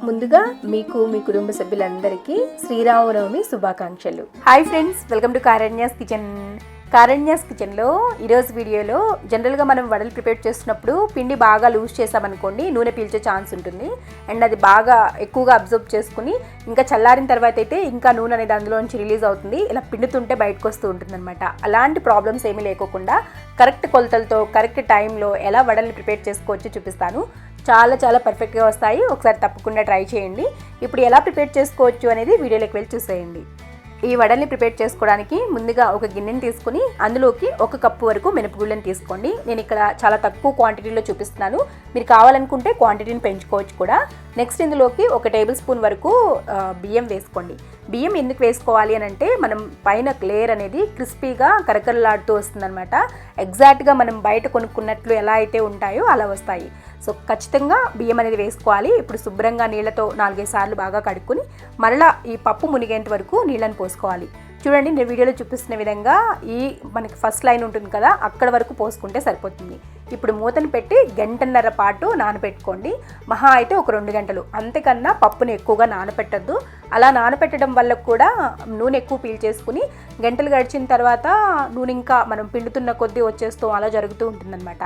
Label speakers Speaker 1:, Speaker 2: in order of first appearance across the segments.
Speaker 1: ముందుగా మీకు మీ కుటుంబ సభ్యులందరికీ శ్రీరామనవమి శుభాకాంక్షలు. Hi friends welcome to Karanya's kitchen Karanya's కిచెన్లో ఈరోజు వీడియోలో జనరల్గా మనం వడలు ప్రిపేర్ చేస్తున్నప్పుడు పిండి బాగా లూజ్ చేసామనుకోండి నూనె పీల్చే ఛాన్స్ ఉంటుంది. అండ్ అది బాగా ఎక్కువగా అబ్జర్వ్ చేసుకుని ఇంకా చల్లారిన తర్వాత అయితే ఇంకా నూనె అనేది అందులో నుంచి రిలీజ్ అవుతుంది. ఇలా పిండుతుంటే బయటకు వస్తూ ఉంటుంది అలాంటి ప్రాబ్లమ్స్ ఏమీ లేకోకుండా కరెక్ట్ కొలతలతో కరెక్ట్ టైంలో ఎలా వడల్ని ప్రిపేర్ చేసుకోవచ్చో చూపిస్తాను. చాలా చాలా పర్ఫెక్ట్గా వస్తాయి. ఒకసారి తప్పకుండా ట్రై చేయండి. ఇప్పుడు ఎలా ప్రిపేర్ చేసుకోవచ్చు అనేది వీడియోలోకి వెళ్ళి చూసేయండి. ఈ వడల్ని ప్రిపేర్ చేసుకోవడానికి ముందుగా ఒక గిన్నెని తీసుకుని అందులోకి ఒక కప్పు వరకు మినపగుళ్ళని తీసుకోండి. నేను ఇక్కడ చాలా తక్కువ క్వాంటిటీలో చూపిస్తున్నాను. మీరు కావాలనుకుంటే క్వాంటిటీని పెంచుకోవచ్చు కూడా. నెక్స్ట్ ఇందులోకి ఒక టేబుల్ స్పూన్ వరకు బియ్యం వేసుకోండి. బియ్యం ఎందుకు వేసుకోవాలి అని అంటే మనం పైన లేయర్ అనేది క్రిస్పీగా కరకరలాడుతూ వస్తుందన్నమాట. ఎగ్జాక్ట్గా మనం బయట కొనుక్కున్నట్లు ఎలా అయితే ఉంటాయో అలా వస్తాయి. సో ఖచ్చితంగా బియ్యం అనేది వేసుకోవాలి. ఇప్పుడు శుభ్రంగా నీళ్ళతో నాలుగైదు సార్లు బాగా కడుక్కుని మరలా ఈ పప్పు మునిగేంత వరకు నీళ్ళని పోసుకోవాలి. చూడండి నేను వీడియోలో చూపిస్తున్న విధంగా ఈ మనకి ఫస్ట్ లైన్ ఉంటుంది కదా అక్కడ వరకు పోసుకుంటే సరిపోతుంది. ఇప్పుడు మూతను పెట్టి గంటన్నర పాటు నానబెట్టుకోండి. మహా అయితే ఒక రెండు గంటలు. అంతకన్నా పప్పుని ఎక్కువగా నానబెట్టద్దు అలా నానబెట్టడం వల్ల కూడా నూనె ఎక్కువ పీల్చేసుకుని గంటలు గడిచిన తర్వాత నూనె ఇంకా మనం పిండుతున్న కొద్దీ వచ్చేస్తూ అలా జరుగుతూ ఉంటుందన్నమాట.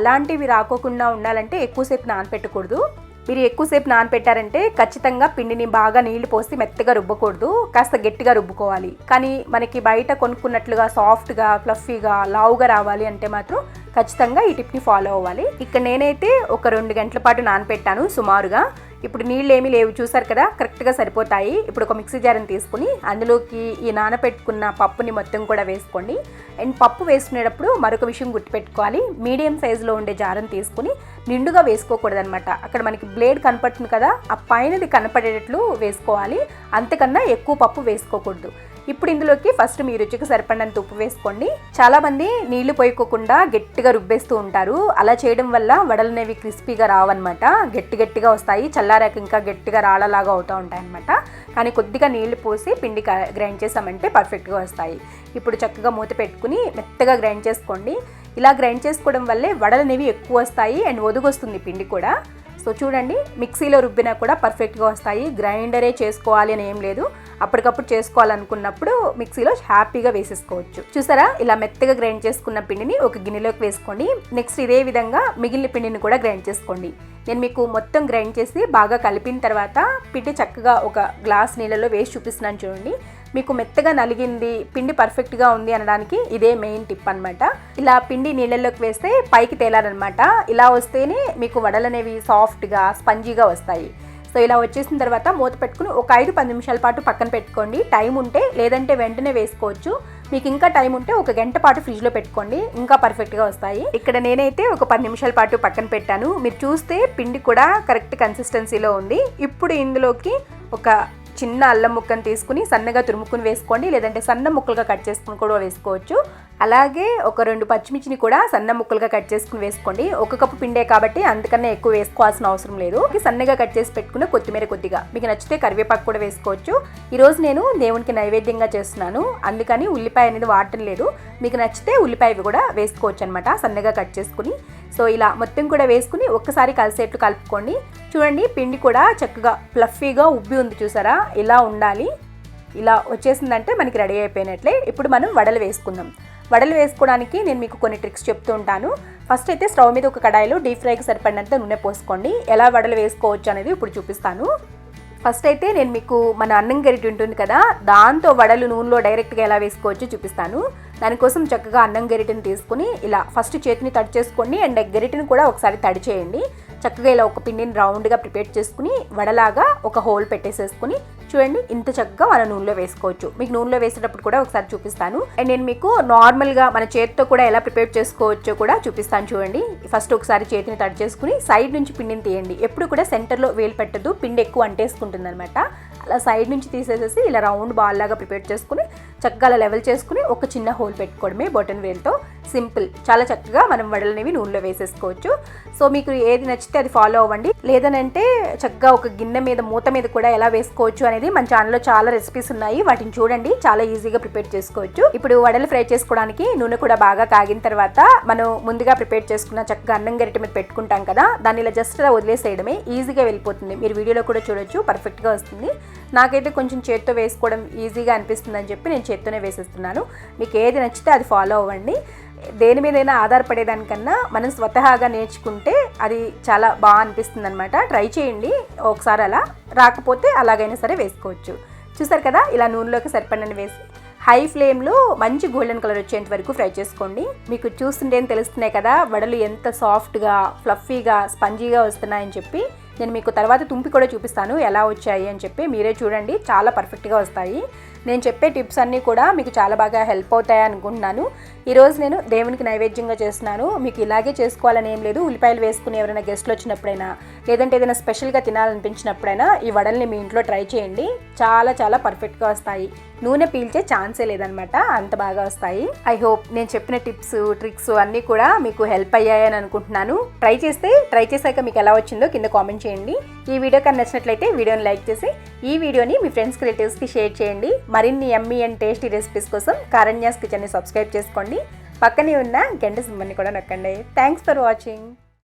Speaker 1: అలాంటివి రాకోకుండా ఉండాలంటే ఎక్కువసేపు నానబెట్టకూడదు మీరు ఎక్కువసేపు నానపెట్టారంటే ఖచ్చితంగా పిండిని బాగా నీళ్ళు పోసి మెత్తగా రుబ్బకూడదు. కాస్త గట్టిగా రుబ్బుకోవాలి. కానీ మనకి బయట కొనుక్కున్నట్లుగా సాఫ్ట్గా ఫ్లఫీగా లావుగా రావాలి అంటే మాత్రం ఖచ్చితంగా ఈ టిప్ని ఫాలో అవ్వాలి. ఇక్కడ నేనైతే ఒక రెండు గంటల పాటు నానపెట్టాను సుమారుగా. ఇప్పుడు నీళ్ళు ఏమీ లేవు చూసారు కదా? కరెక్ట్గా సరిపోతాయి. ఇప్పుడు ఒక మిక్సీ జార్ని తీసుకుని అందులోకి ఈ నానపెట్టుకున్న పప్పుని మొత్తం కూడా వేసుకోండి. అండ్ పప్పు వేసుకునేటప్పుడు మరొక విషయం గుర్తుపెట్టుకోవాలి. మీడియం సైజులో ఉండే జారని తీసుకుని నిండుగా వేసుకోకూడదు అనమాట అక్కడ మనకి బ్లేడ్ కనపడుతుంది కదా? ఆ పైనది కనపడేటట్లు వేసుకోవాలి. అంతకన్నా ఎక్కువ పప్పు వేసుకోకూడదు. ఇప్పుడు ఇందులోకి ఫస్ట్ మీ రుచికి సరిపడినంత ఉప్పు వేసుకోండి. చాలామంది నీళ్ళు పోయికోకుండా గట్టిగా రుబ్బేస్తూ ఉంటారు. అలా చేయడం వల్ల వడలు అనేవి క్రిస్పీగా రావన్నమాట. గట్టి గట్టిగా వస్తాయి. చల్లారాక ఇంకా గట్టిగా రాళ్ళలాగా అవుతూ ఉంటాయి అనమాట కానీ కొద్దిగా నీళ్ళు పోసి పిండి గ్రైండ్ చేసామంటే పర్ఫెక్ట్గా వస్తాయి. ఇప్పుడు చక్కగా మూత పెట్టుకుని మెత్తగా గ్రైండ్ చేసుకోండి. ఇలా గ్రైండ్ చేసుకోవడం వల్లే వడలు అనేవి ఎక్కువ వస్తాయి. అండ్ ఒదుగొస్తుంది పిండి కూడా. సో చూడండి మిక్సీలో రుబ్బినా కూడా పర్ఫెక్ట్గా వస్తాయి. గ్రైండరే చేసుకోవాలి అని ఏం లేదు. అప్పటికప్పుడు చేసుకోవాలనుకున్నప్పుడు మిక్సీలో హ్యాపీగా వేసేసుకోవచ్చు. చూసారా? ఇలా మెత్తగా గ్రైండ్ చేసుకున్న పిండిని ఒక గిన్నెలోకి వేసుకోండి. నెక్స్ట్ ఇదే విధంగా మిగిలిన పిండిని కూడా గ్రైండ్ చేసుకోండి. నేను మీకు మొత్తం గ్రైండ్ చేసి బాగా కలిపిన తర్వాత పిండి చక్కగా ఒక గ్లాస్ నీళ్ళలో వేసి చూపిస్తున్నాను చూడండి. మీకు మెత్తగా నలిగింది పిండి పర్ఫెక్ట్గా ఉంది అనడానికి ఇదే మెయిన్ టిప్ అన్నమాట. ఇలా పిండి నీళ్ళల్లోకి వేస్తే పైకి తేలాలన్నమాట. ఇలా వస్తేనే మీకు వడలు అనేవి సాఫ్ట్గా స్పంజీగా వస్తాయి. సో ఇలా వచ్చేసిన తర్వాత మూత పెట్టుకుని ఒక ఐదు పది నిమిషాల పాటు పక్కన పెట్టుకోండి. టైం ఉంటే లేదంటే వెంటనే వేసుకోవచ్చు. మీకు ఇంకా టైం ఉంటే ఒక గంట పాటు ఫ్రిడ్జ్లో పెట్టుకోండి. ఇంకా పర్ఫెక్ట్గా వస్తాయి. ఇక్కడ నేనైతే ఒక పది నిమిషాల పాటు పక్కన పెట్టాను. మీరు చూస్తే పిండి కూడా కరెక్ట్ కన్సిస్టెన్సీలో ఉంది. ఇప్పుడు ఇందులోకి ఒక చిన్న అల్లం ముక్కను తీసుకుని సన్నగా తురుముకుని వేసుకోండి. లేదంటే సన్న ముక్కలుగా కట్ చేసుకుని కూడా వేసుకోవచ్చు. అలాగే ఒక రెండు పచ్చిమిర్చిని కూడా సన్న ముక్కలుగా కట్ చేసుకుని వేసుకోండి. ఒక కప్పు పిండే కాబట్టి అందుకన్నా ఎక్కువ వేసుకోవాల్సిన అవసరం లేదు. సన్నగా కట్ చేసి పెట్టుకున్న కొత్తిమీర కొద్దిగా. మీకు నచ్చితే కరివేపాకు కూడా వేసుకోవచ్చు. ఈరోజు నేను దేవునికి నైవేద్యంగా చేస్తున్నాను. అందుకని ఉల్లిపాయ అనేది వాడటం లేదు. మీకు నచ్చితే ఉల్లిపాయ కూడా వేసుకోవచ్చు అనమాట సన్నగా కట్ చేసుకుని సో ఇలా మొత్తం కూడా వేసుకుని ఒక్కసారి కలిసేట్లు కలుపుకోండి. చూడండి పిండి కూడా చక్కగా ఫ్లఫీగా ఉబ్బి ఉంది చూసారా? ఇలా ఉండాలి. ఇలా వచ్చేసిందంటే మనకి రెడీ అయిపోయినట్లే. ఇప్పుడు మనం వడలు వేసుకుందాం. వడలు వేసుకోవడానికి నేను మీకు కొన్ని ట్రిక్స్ చెప్తూ ఉంటాను. ఫస్ట్ అయితే స్టవ్ మీద ఒక కడాయిలో డీప్ ఫ్రైకి సరిపడినంత నూనె పోసుకోండి. ఎలా వడలు వేసుకోవచ్చు అనేది ఇప్పుడు చూపిస్తాను. ఫస్ట్ అయితే నేను మీకు మన అన్నం గరిటి ఉంటుంది కదా దాంతో వడలు నూనెలో డైరెక్ట్గా ఎలా వేసుకోవచ్చో చూపిస్తాను. దానికోసం చక్కగా అన్నం గరిటెని తీసుకుని ఇలా ఫస్ట్ చేతిని తడి చేసుకోండి అండ్ గరిటెని కూడా ఒకసారి తడి చేయండి. చక్కగా ఇలా ఒక పిండిని రౌండ్గా ప్రిపేర్ చేసుకుని వడలాగా ఒక హోల్ పెట్టేసేసుకుని చూడండి ఇంత చక్కగా మన నూనెలో వేసుకోవచ్చు. మీకు నూనెలో వేసేటప్పుడు కూడా ఒకసారి చూపిస్తాను. అండ్ నేను మీకు నార్మల్గా మన చేతితో కూడా ఎలా ప్రిపేర్ చేసుకోవచ్చో కూడా చూపిస్తాను చూడండి. ఫస్ట్ ఒకసారి చేతిని తడి చేసుకుని సైడ్ నుంచి పిండిని తీయండి. ఎప్పుడు కూడా సెంటర్లో వేలు పెట్టద్దు పిండి ఎక్కువ అంటేసుకుంటుంది అనమాట అలా సైడ్ నుంచి తీసేసేసి ఇలా రౌండ్ బాల్ లాగా ప్రిపేర్ చేసుకుని చక్కగా అలా లెవెల్ చేసుకుని ఒక చిన్న హోల్ పెట్టుకోవడమే బొటన్ వేల్తో సింపుల్ చాలా చక్కగా మనం వడలు అనేవి నూనెలో వేసేసుకోవచ్చు. సో మీకు ఏది నచ్చితే అది ఫాలో అవ్వండి. లేదనంటే చక్కగా ఒక గిన్నె మీద మూత మీద కూడా ఎలా వేసుకోవచ్చు అనేది మన ఛానల్లో చాలా రెసిపీస్ ఉన్నాయి. వాటిని చూడండి చాలా ఈజీగా ప్రిపేర్ చేసుకోవచ్చు. ఇప్పుడు వడలు ఫ్రై చేసుకోవడానికి నూనె కూడా బాగా కాగిన తర్వాత మనం ముందుగా ప్రిపేర్ చేసుకున్న చక్కగా అన్నం గరిటె మీద పెట్టుకుంటాం కదా దాన్ని ఇలా జస్ట్ అలా వదిలేసేయడమే ఈజీగా వెళ్ళిపోతుంది. మీరు వీడియోలో కూడా చూడొచ్చు పర్ఫెక్ట్గా వస్తుంది. నాకైతే కొంచెం చేత్తో వేసుకోవడం ఈజీగా అనిపిస్తుంది అని చెప్పి నేను చేత్తోనే వేసేస్తున్నాను. మీకు ఏది నచ్చితే అది ఫాలో అవ్వండి. దేని మీదైనా ఆధారపడేదానికన్నా మనం స్వతహాగా నేర్చుకుంటే అది చాలా బాగా అనిపిస్తుంది అనమాట ట్రై చేయండి ఒకసారి అలా. రాకపోతే అలాగైనా సరే వేసుకోవచ్చు. చూసారు కదా? ఇలా నూనెలోకి సరిపడినని వేసి. హై ఫ్లేమ్లో మంచి గోల్డెన్ కలర్ వచ్చేంత వరకు ఫ్రై చేసుకోండి. మీకు చూస్తుంటే తెలుస్తున్నాయి కదా? వడలు ఎంత సాఫ్ట్గా ఫ్లఫీగా స్పంజీగా వస్తున్నాయని చెప్పి. నేను మీకు తర్వాత తుంపి కూడా చూపిస్తాను ఎలా వచ్చాయి అని చెప్పి. మీరే చూడండి. చాలా పర్ఫెక్ట్గా వస్తాయి. నేను చెప్పే టిప్స్ అన్నీ కూడా మీకు చాలా బాగా హెల్ప్ అవుతాయి అనుకుంటున్నాను. ఈరోజు నేను దేవునికి నైవేద్యంగా చేస్తున్నాను. మీకు ఇలాగే చేసుకోవాలని ఏం లేదు. ఉల్లిపాయలు వేసుకుని ఎవరైనా గెస్ట్లు వచ్చినప్పుడైనా లేదంటే ఏదైనా స్పెషల్గా తినాలనిపించినప్పుడైనా ఈ వడల్ని మీ ఇంట్లో ట్రై చేయండి. చాలా చాలా పర్ఫెక్ట్గా వస్తాయి. నూనె పీల్చే ఛాన్సే లేదనమాట అంత బాగా వస్తాయి. ఐ హోప్ నేను చెప్పిన టిప్స్ ట్రిక్స్ అన్నీ కూడా మీకు హెల్ప్ అయ్యాయని అనుకుంటున్నాను. ట్రై చేస్తే ట్రై చేశాక మీకు ఎలా వచ్చిందో కింద కామెంట్ చేయండి. ఈ వీడియో కన్నా నచ్చినట్లయితే వీడియోని లైక్ చేసి ఈ వీడియోని మీ ఫ్రెండ్స్ రిలేటివ్స్కి షేర్ చేయండి. మరిన్ని ఎమ్మీ అండ్ టేస్టీ రెసిపీస్ కోసం కారణ్యాస్ కిచెన్ని సబ్స్క్రైబ్ చేసుకోండి. పక్కనే ఉన్న గంట సింబల్ని కూడా నొక్కండి. Thanks for watching